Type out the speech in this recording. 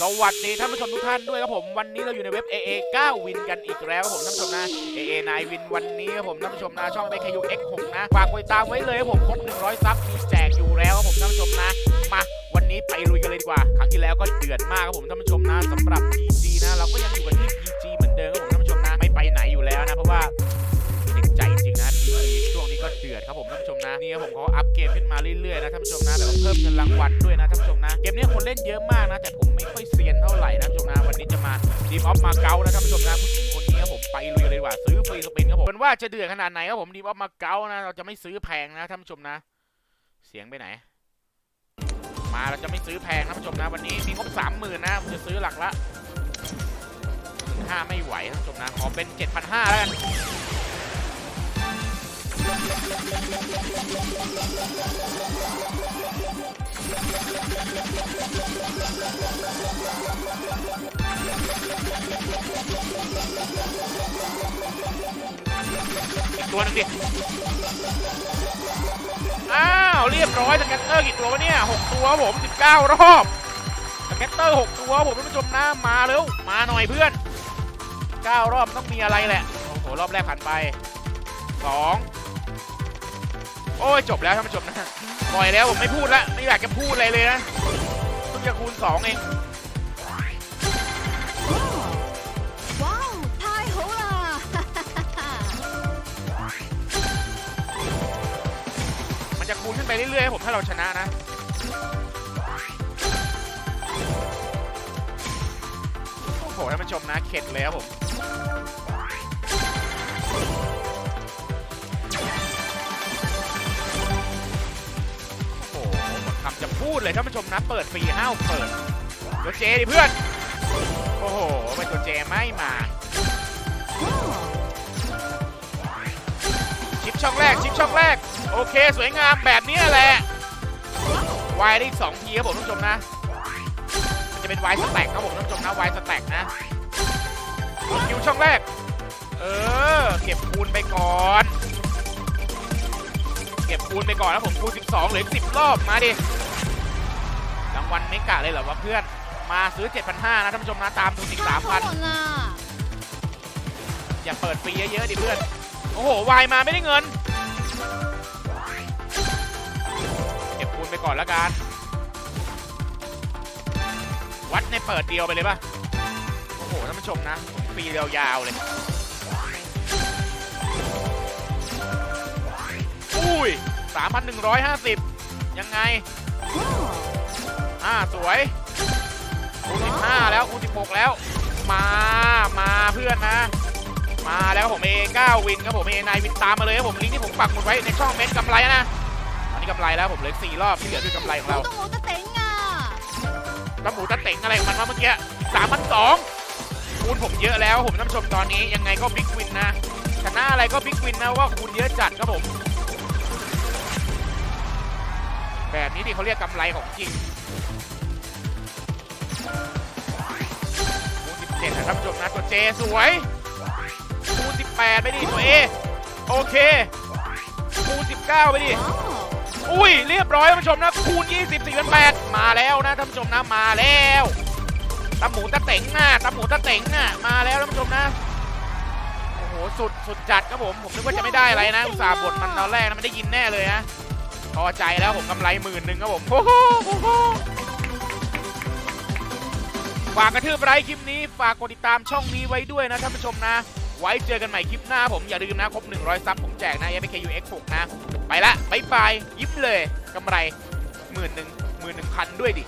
สวัสดีท่านผู้ชมทุกท่านด้วยครับผมวันนี้เราอยู่ในเว็บ AA 9 วินกันอีกแล้วครับผมท่านผู้ชมนะ AA 9วินวันนี้ครับผมท่านผู้ชมนะช่อง BKU X6 นะฝากกดติดตามไว้เลยครับผมครบ100ซับมีแจกอยู่แล้วครับผมท่านผู้ชมนะ มาวันนี้ไปลุยกันเลยดีกว่า ครั้งที่แล้วก็เดือดมากครับผมท่านผู้ชมนะสำหรับ มนะนี่ครับผมเขาอัพเกมขึ้นมาเรื่อยๆนะท่านผู้ชมนะแต่ว่าเพิ่มเงินรางวัลด้วยนะท่านผู้ชมนะเกมนี้คนเล่นเยอะมากนะ แต่ผมไม่ค่อยเซียนเท่าไหร่นะท่านผู้ชมนะวันนี้จะมาดีมออฟมาเก๊านะท่านผู้ชมนะผู้หญิงคนนี้ครับผมไปลุยเลยดีกว่าซื้อฟรีสปินครับผมเป็นว่าจะเดือดขนาดไหนครับผมดีมออฟมาเก๊านะเราจะไม่ซื้อแพงนะท่านผู้ชมนะ เสียงไปไหน มาเราจะไม่ซื้อแพงนะท่านผู้ชมนะวันนี้มีงบสามหมื่นนะผมจะซื้อหลักละห้าไม่ไหวท่านผู้ชมนะขอเป็นเจ็ดพันห้าแล้วกัน ตัวนึงดิ อ้าว เรียบร้อยสแกตเตอร์กี่ตัววะเนี่ยหกตัวผมสิบเก้ารอบสแกตเตอร์หกตัวผมท่านผู้ชมนะมาเร็ว มาหน่อยเพื่อนเก้ารอบต้องมีอะไรแหละ โอ้โห รอบแรกผ่านไปสอง โอ้ยจบแล้วท่านผู้ชมนะปล่อยแล้วผมไม่พูดละไม่อยากจะพูดอะไรเลยนะเพิ่งจะคูณสองเองมันจะคูณไปเรื่อยๆผมถ้าเราชนะนะโอ้โหท่านผู้ชมนะเข็ดแล้วผม เลยท่านผู้ชมนะเปิดฟรีห้าวเปิดตัวเจดิเพื่อน โอ้โหไม่ตัวเจไม่มาชิปช่องแรกชิปช่องแรก โอเค สวยงามแบบนี้แหละวายได้สองทีครับผมท่านผู้ชมนะ มันจะเป็นวายสแต็กครับผมท่านผู้ชมนะวายสแต็กนะคิวช่องแรก เออ เก็บคูณไปก่อน เก็บคูณไปก่อนแล้วผมคูณ12เหลือ10รอบมาดิ วันเมกะเลยเหรอวะเพื่อน มาซื้อ 7,500นะท่านผู้ชมนะตามทุนอีก3,000อย่าเปิดฟรีเยอะๆดิเพื่อน โอ้โห วายมาไม่ได้เงิน เก็บคูณไปก่อนละกัน วัดในเปิดเดียวไปเลยปะโอ้โหท่านผู้ชมนะปีเดียวยาวเลย อุ้ย 3,150 ยังไง อ่าสวยคูณ15 แล้วคูณ16 แล้ว มามาเพื่อนนะ มาแล้วผมเอ9วินครับผมเอนวินตามมาเลยครับผมลิงที่ผมปักหมุดไว้ในช่องเม็ดกำไรนะตอนนี้กำไรแล้วผมเหลือสี่รอบที่เหลือคือกำไรของเราต้องหมูตะเต็งอะต้องหมูตะเต็งอะไรของมันวะเมื่อกี้สามพันสองคูณผมเยอะแล้วผมท่านผู้ชมตอนนี้ยังไงก็บิ๊กวินนะชนะอะไรก็บิ๊กวินนะว่าคูณเยอะจัดครับผม แบบนี้ที่เขาเรียกกำไรของจริงคูณ17นะท่านผู้ชมนะตัวเจสวยคูณ18 ไปดิตัวเอโอเคคูณ19 ไปดิ哇！อุ้ยเรียบร้อยท่านผู้ชมนะคูณ20 4 8มาแล้วนะท่านผู้ชมนะมาแล้วตะหมูตะเต็งน่ะตะหมูตะเต็งน่ะมาแล้วท่านผู้ชมนะโอ้โหสุดสุดจัดครับผมผมนึกว่าจะไม่ได้อะไรนะอุตส่าห์บทมันตอนแรกนะมันได้ยินแน่เลยนะ พอใจแล้วผมกำไรหมื่นหนึ่งครับผมโอ้โหฝากกระทืบไลค์คลิปนี้ ฝากกดติดตามช่องนี้ไว้ด้วยนะท่านผู้ชมนะ ไว้เจอกันใหม่คลิปหน้าผมอย่าลืมนะครบ 100 ซับผมแจกนะ MKUX6 นะ ไปละบายบาย ยิ้มเลยกำไรหมื่นหนึ่งหมื่นหนึ่งพันด้วยดิ